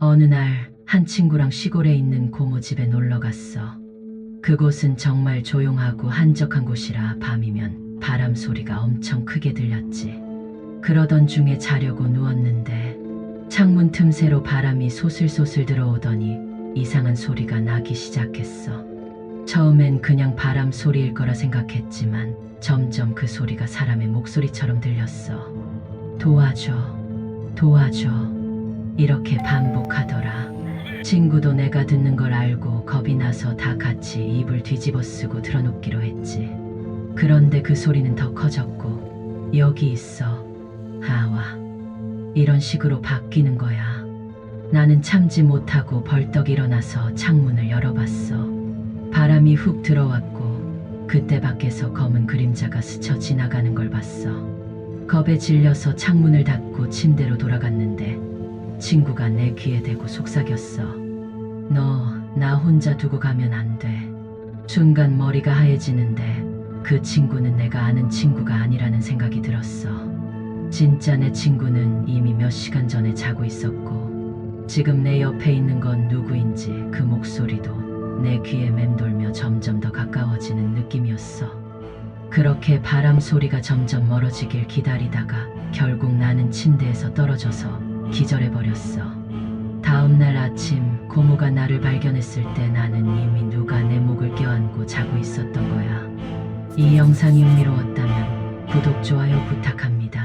어느 날 한 친구랑 시골에 있는 고모 집에 놀러 갔어. 그곳은 정말 조용하고 한적한 곳이라 밤이면 바람 소리가 엄청 크게 들렸지. 그러던 중에 자려고 누웠는데 창문 틈새로 바람이 소슬소슬 들어오더니 이상한 소리가 나기 시작했어. 처음엔 그냥 바람 소리일 거라 생각했지만 점점 그 소리가 사람의 목소리처럼 들렸어. 도와줘, 도와줘. 이렇게 반복하더라. 친구도 내가 듣는 걸 알고 겁이 나서 다 같이 입을 뒤집어 쓰고 들어눕기로 했지. 그런데 그 소리는 더 커졌고, 여기 있어. 하와. 이런 식으로 바뀌는 거야. 나는 참지 못하고 벌떡 일어나서 창문을 열어봤어. 바람이 훅 들어왔고, 그때 밖에서 검은 그림자가 스쳐 지나가는 걸 봤어. 겁에 질려서 창문을 닫고 침대로 돌아갔는데, 친구가 내 귀에 대고 속삭였어. 너, 나 혼자 두고 가면 안 돼. 순간 머리가 하얘지는데 그 친구는 내가 아는 친구가 아니라는 생각이 들었어. 진짜 내 친구는 이미 몇 시간 전에 자고 있었고, 지금 내 옆에 있는 건 누구인지 그 목소리도 내 귀에 맴돌며 점점 더 가까워지는 느낌이었어. 그렇게 바람 소리가 점점 멀어지길 기다리다가 결국 나는 침대에서 떨어져서 기절해버렸어. 다음날 아침 고모가 나를 발견했을 때 나는 이미 누가 내 목을 껴안고 자고 있었던 거야. 이 영상이 흥미로웠다면 구독, 좋아요 부탁합니다.